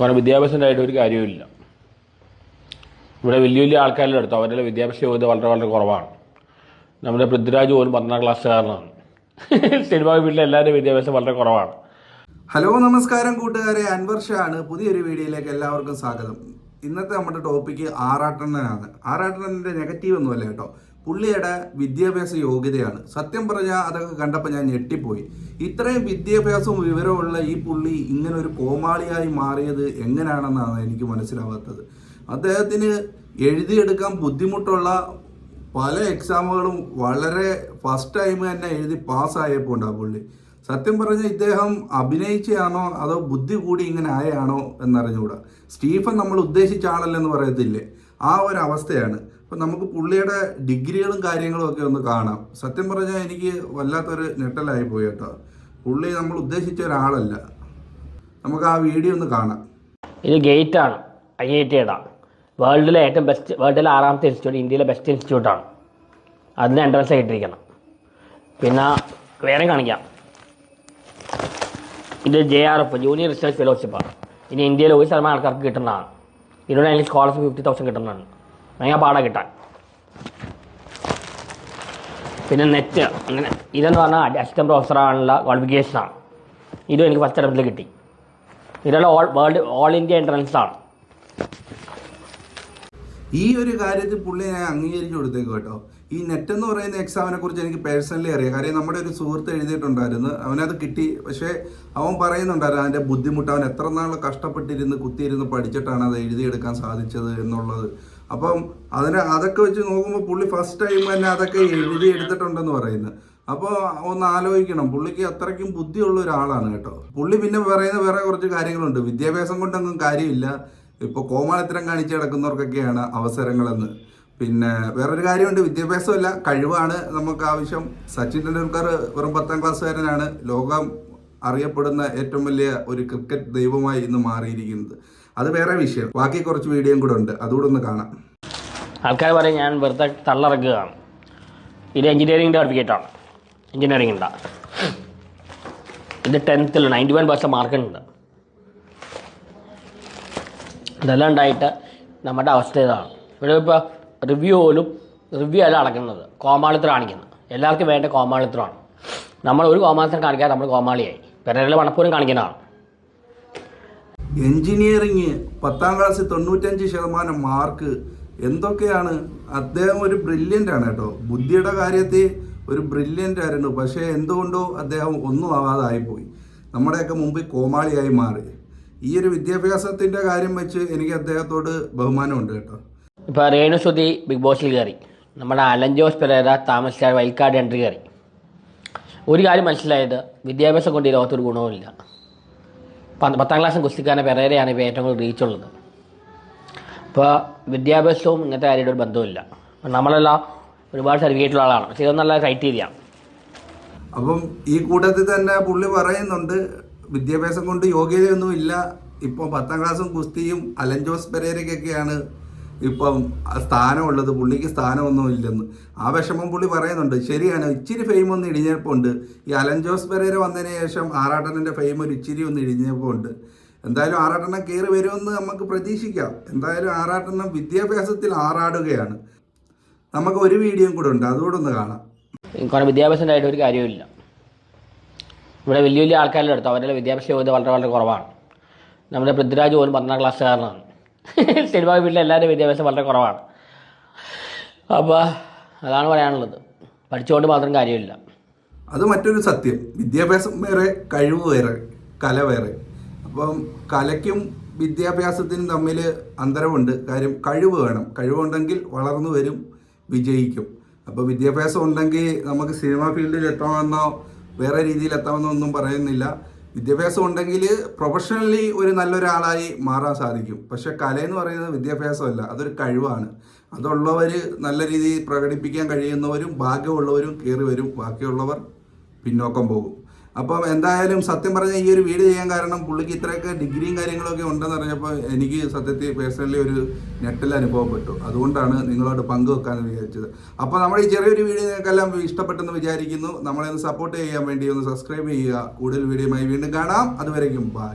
കുറേ ഉണ്ടായിട്ട് ഒരു കാര്യവുമില്ല. ഇവിടെ വലിയ വലിയ ആൾക്കാരുടെ അടുത്ത് അവരുടെ വിദ്യാഭ്യാസ യോഗ്യത വളരെ വളരെ കുറവാണ്. നമ്മുടെ പൃഥ്വിരാജ് പോലും പന്ത്രണ്ടാം ക്ലാസ്സുകാരനാണ് സിനിമ വീട്ടിലെ എല്ലാവരുടെയും വിദ്യാഭ്യാസം വളരെ കുറവാണ്. ഹലോ നമസ്കാരം കൂട്ടുകാരെ. അൻവർ ഷാ ആണ്. പുതിയൊരു വീഡിയോയിലേക്ക് എല്ലാവർക്കും സ്വാഗതം. ഇന്നത്തെ നമ്മുടെ ടോപ്പിക്ക് ആറാട്ടണ്ണനാണ്. ആറാട്ടണ്ണന്റെ നെഗറ്റീവ് ഒന്നുമല്ല കേട്ടോ. പുള്ളിയുടെ വിദ്യാഭ്യാസ യോഗ്യതയാണ്. സത്യം പറഞ്ഞാൽ അതൊക്കെ കണ്ടപ്പോൾ ഞാൻ ഞെട്ടിപ്പോയി. ഇത്രയും വിദ്യാഭ്യാസവും വിവരമുള്ള ഈ പുള്ളി ഇങ്ങനെ ഒരു കോമാളിയായി മാറിയത് എങ്ങനെയാണെന്നാണ് എനിക്ക് മനസ്സിലാവാത്തത്. അദ്ദേഹത്തിന് എഴുതിയെടുക്കാൻ ബുദ്ധിമുട്ടുള്ള പല എക്സാമുകളും വളരെ ഫസ്റ്റ് ടൈം തന്നെ എഴുതി പാസ്സായപ്പോൾ ഉണ്ടാവും പുള്ളി. സത്യം പറഞ്ഞാൽ ഇദ്ദേഹം അഭിനയിച്ചാണോ അതോ ബുദ്ധി കൂടി ഇങ്ങനെ ആയാണോ എന്നറിഞ്ഞുകൂടാ സ്റ്റീഫൻ നമ്മൾ ഉദ്ദേശിച്ചാണല്ലോ ആളല്ലെന്ന് പറയത്തില്ലേ? ആ ഒരു അവസ്ഥയാണ്. അപ്പം നമുക്ക് പുള്ളിയുടെ ഡിഗ്രികളും കാര്യങ്ങളും ഒക്കെ ഒന്ന് കാണാം. സത്യം പറഞ്ഞാൽ എനിക്ക് വല്ലാത്തൊരു ഞെട്ടലായി പോയി കേട്ടോ. പുള്ളി നമ്മൾ ഉദ്ദേശിച്ച ഒരാളല്ല. നമുക്ക് ആ വീഡിയോ ഒന്ന് കാണാം. ഇത് ഗേറ്റ് ആണ് ഐ ഐ ടിയുടെ വേൾഡിലെ ഏറ്റവും ബെസ്റ്റ് വേൾഡിലെ ആറാമത്തെ ഇൻസ്റ്റിറ്റ്യൂട്ട് ഇന്ത്യയിലെ ബെസ്റ്റ് ഇൻസ്റ്റിറ്റ്യൂട്ടാണ് അതിന് എൻട്രൻസ് ആയിട്ടിരിക്കണം പിന്നെ വേറെ കാണിക്കാം. ഇത് J R F junior research ഫെലോഷിപ്പാണ് ഇനി ഇന്ത്യയിൽ ഒരു ശതമാനം ആൾക്കാർക്ക് കിട്ടുന്നതാണ്. ഇതിനോട് അതിന് സ്കോളർഷിപ്പ് ഫിഫ്റ്റി തൗസൻഡ് കിട്ടുന്നതാണ് ഭയങ്കര പാടാ കിട്ടാൻ. പിന്നെ നെറ്റ് അങ്ങനെ ഇതെന്ന് പറഞ്ഞാൽ അസിസ്റ്റന്റ് പ്രൊഫസറാണുള്ള ക്വാളിഫിക്കേഷനാണ് ഇതും എനിക്ക് ഫസ്റ്റ് അറ്റംപ്റ്റിൽ കിട്ടി. ഇതെല്ലാം all world all India entrance ആണ്. ഈ ഒരു കാര്യത്തിൽ പുള്ളി ഞാൻ അംഗീകരിച്ചു കൊടുത്തേക്ക് കേട്ടോ. ഈ നെറ്റ് എന്ന് പറയുന്ന എക്സാമിനെ കുറിച്ച് എനിക്ക് പേഴ്സണലി അറിയാം. കാര്യം നമ്മുടെ ഒരു സുഹൃത്ത് എഴുതിയിട്ടുണ്ടായിരുന്നു. അവനത് കിട്ടി. പക്ഷേ അവൻ പറയുന്നുണ്ടായിരുന്നു അതിന്റെ ബുദ്ധിമുട്ട് അവൻ എത്ര നാൾ കഷ്ടപ്പെട്ടിരുന്ന് കുത്തിയിരുന്ന് പഠിച്ചിട്ടാണ് അത് എഴുതിയെടുക്കാൻ സാധിച്ചത് എന്നുള്ളത്. അപ്പം അതിനെ അതൊക്കെ വെച്ച് നോക്കുമ്പോൾ പുള്ളി ഫസ്റ്റ് ടൈം തന്നെ അതൊക്കെ എഴുതി എടുത്തിട്ടുണ്ടെന്ന് പറയുന്നത് അപ്പോൾ ഒന്ന് ആലോചിക്കണം. പുള്ളിക്ക് അത്രയ്ക്കും ബുദ്ധിയുള്ള ഒരാളാണ് കേട്ടോ. പുള്ളി പിന്നെ പറയുന്ന വേറെ കുറച്ച് കാര്യങ്ങളുണ്ട്. വിദ്യാഭ്യാസം കൊണ്ടൊന്നും കാര്യമില്ല. ഇപ്പോൾ കോമാളിത്തരം കാണിച്ച് കിടക്കുന്നവർക്കൊക്കെയാണ് അവസരങ്ങളെന്ന്. പിന്നെ വേറൊരു കാര്യമുണ്ട്. വിദ്യാഭ്യാസമല്ല. കഴിവാണ് നമുക്ക് ആവശ്യം. സച്ചിൻ ടെണ്ടുൽക്കർ വെറും പത്താം ക്ലാസ്സുകാരനാണ് ലോകം അറിയപ്പെടുന്ന ഏറ്റവും വലിയ ഒരു ക്രിക്കറ്റ് ദൈവമായി ഇന്ന് മാറിയിരിക്കുന്നത്. അത് വേറെ വിഷയം. ബാക്കി കുറച്ച് വീഡിയോയും കൂടെ ഉണ്ട്. അതുകൂടെ ഒന്ന് കാണാം. ആൾക്കാർ പറയും ഞാൻ വെറുതെ തള്ളിറക്കുകയാണ്. ഇത് എഞ്ചിനീയറിംഗിന്റെ സർട്ടിഫിക്കറ്റാണ് ഉണ്ട് ഇത് ടെൻത്തിൽ നയന്റി വൺ പെർസെന്റ് മാർക്കുണ്ട് ഇതെല്ലാം ഉണ്ടായിട്ട് നമ്മുടെ അവസ്ഥ ഇതാണ്. ഇവിടെ ഇപ്പോൾ റിവ്യൂ പോലും റിവ്യൂ അല്ല അടക്കുന്നത് കോമാളിത്തരം കാണിക്കുന്നത്. എല്ലാവർക്കും വേണ്ട കോമാളിത്തരമാണ്. നമ്മൾ ഒരു കോമാളിത്തരം കാണിക്കാതെ നമ്മൾ കോമാളിയായി. പെരയിലെ മണപ്പൂരം കാണിക്കുന്നതാണ്. എഞ്ചിനീയറിങ് പത്താം ക്ലാസ്സിൽ തൊണ്ണൂറ്റഞ്ച് ശതമാനം മാർക്ക് എന്തൊക്കെയാണ്? അദ്ദേഹം ഒരു ബ്രില്യന്റ് ആണ് കേട്ടോ. ബുദ്ധിയുടെ കാര്യത്തിൽ ഒരു ബ്രില്യന്റ് ആയിരുന്നു. പക്ഷേ എന്തുകൊണ്ടോ അദ്ദേഹം ഒന്നും ആവാതായിപ്പോയി. നമ്മുടെയൊക്കെ മുമ്പിൽ കോമാളിയായി മാറി. ഈ ഒരു വിദ്യാഭ്യാസത്തിന്റെ കാര്യം വെച്ച് എനിക്ക് അദ്ദേഹത്തോട് ബഹുമാനമുണ്ട് കേട്ടോ. ഇപ്പോൾ രേണുസുതി ബിഗ് ബോസിൽ കയറി. നമ്മുടെ അലഞ്ചോസ് ജോസ് പെരേര താമസിച്ച വൈക്കാട് എൻട്രി കയറി. ഒരു കാര്യം മനസ്സിലായത് വിദ്യാഭ്യാസം കൊണ്ട് ഈ ലോകത്തൊരു ഗുണവുമില്ല. പത്ത് ക്ലാസ്സും കുസ്തിക്കാരനെ പെരേരയാണ് ഇപ്പോൾ ഏറ്റവും കൂടുതൽ റീച്ചുള്ളത് ഇപ്പോൾ വിദ്യാഭ്യാസവും ഇങ്ങനത്തെ കാര്യമായിട്ട് ഒരു ബന്ധമില്ല നമ്മളെല്ലാം ഒരുപാട് സർട്ടിഫിക്കറ്റുള്ള ആളാണ്. പക്ഷേ ഇതൊന്നും നല്ല ക്രൈറ്റീരിയ അപ്പം ഈ കൂട്ടത്തിൽ തന്നെ പുള്ളി പറയുന്നുണ്ട് വിദ്യാഭ്യാസം കൊണ്ട് യോഗ്യതയൊന്നും ഇല്ല ഇപ്പോൾ പത്താം ക്ലാസ്സും ഗുസ്തിയും അലൻ ജോസ് പെരേരയ്ക്കൊക്കെയാണ് ഇപ്പം സ്ഥാനമുള്ളത് പുള്ളിക്ക് സ്ഥാനമൊന്നും ഇല്ലെന്ന്. ആ വിഷമം പുള്ളി പറയുന്നുണ്ട്. ശരിയാണ് ഇച്ചിരി ഫെയിം ഒന്ന് ഇടിഞ്ഞപ്പോൾ ഉണ്ട് ഈ അലൻ ജോസ് പെരേര വന്നതിന് ശേഷം ആറാട്ടനന്റെ ഫെയിം ഒരു ഇച്ചിരി ഒന്ന് ഇടിഞ്ഞപ്പോൾ ഉണ്ട് എന്തായാലും ആറാട്ടെണ്ണം കയറി വരുമെന്ന് നമുക്ക് പ്രതീക്ഷിക്കാം. എന്തായാലും ആറാട്ടെണ്ണം വിദ്യാഭ്യാസത്തിൽ ആറാടുകയാണ്. നമുക്ക് ഒരു വീഡിയോയും കൂടെ ഉണ്ട്. അതുകൂടെ ഒന്ന് കാണാം. കുറേ വിദ്യാഭ്യാസം ആയിട്ട് ഒരു കാര്യമില്ല ഇവിടെ വലിയ വലിയ ആൾക്കാരുടെ അടുത്ത് അവരുടെ വിദ്യാഭ്യാസ യോഗ്യത വളരെ വളരെ കുറവാണ്. നമ്മുടെ പൃഥ്വിരാജ് പോലും പന്ത്രണ്ടാം ക്ലാസ്സുകാരനാണ് സിനിമ വീട്ടിലെ എല്ലാവരുടെയും വിദ്യാഭ്യാസം വളരെ കുറവാണ്. അപ്പോൾ അതാണ് പറയാനുള്ളത്. പഠിച്ചുകൊണ്ട് മാത്രം കാര്യമില്ല. അത് മറ്റൊരു സത്യം. വിദ്യാഭ്യാസം വേറെ കഴിവ് വേറെ കല വേറെ. അപ്പം കലയ്ക്കും വിദ്യാഭ്യാസത്തിനും തമ്മിൽ അന്തരമുണ്ട്. കാര്യം കഴിവ് വേണം. കഴിവുണ്ടെങ്കിൽ വളർന്നു വരും വിജയിക്കും. അപ്പോൾ വിദ്യാഭ്യാസം ഉണ്ടെങ്കിൽ നമുക്ക് സിനിമ ഫീൽഡിൽ എത്തണമെന്നോ വേറെ രീതിയിൽ എത്താമെന്നോ ഒന്നും പറയുന്നില്ല. വിദ്യാഭ്യാസം ഉണ്ടെങ്കിൽ പ്രൊഫഷണലി ഒരു നല്ലൊരാളായി മാറാൻ സാധിക്കും. പക്ഷെ കലയെന്ന് പറയുന്നത് വിദ്യാഭ്യാസമല്ല അതൊരു കഴിവാണ്. അതുള്ളവർ നല്ല രീതിയിൽ പ്രകടിപ്പിക്കാൻ കഴിയുന്നവരും ഭാഗ്യമുള്ളവരും കയറി വരും ബാക്കിയുള്ളവർ പിന്നോക്കം പോകും. അപ്പം എന്തായാലും സത്യം പറഞ്ഞാൽ ഈ ഒരു വീട് ചെയ്യാൻ കാരണം പുള്ളിക്ക് ഇത്രയൊക്കെ ഡിഗ്രിയും കാര്യങ്ങളൊക്കെ ഉണ്ടെന്ന് അറിഞ്ഞപ്പോൾ എനിക്ക് സത്യത്തിൽ പേഴ്സണലി ഒരു ഞെട്ടൽ അനുഭവപ്പെട്ടു. അതുകൊണ്ടാണ് നിങ്ങളോട് പങ്കുവെക്കാൻ വിചാരിച്ചത്. അപ്പോൾ നമ്മൾ ഈ ചെറിയൊരു വീഡിയോ നിങ്ങൾക്കെല്ലാം ഇഷ്ടപ്പെട്ടെന്ന് വിചാരിക്കുന്നു. നമ്മളെ ഒന്ന് സപ്പോർട്ട് ചെയ്യാൻ വേണ്ടി ഒന്ന് സബ്സ്ക്രൈബ് ചെയ്യുക. കൂടുതൽ വീഡിയോയുമായി വീണ്ടും കാണാം. അതുവരേക്കും ബൈ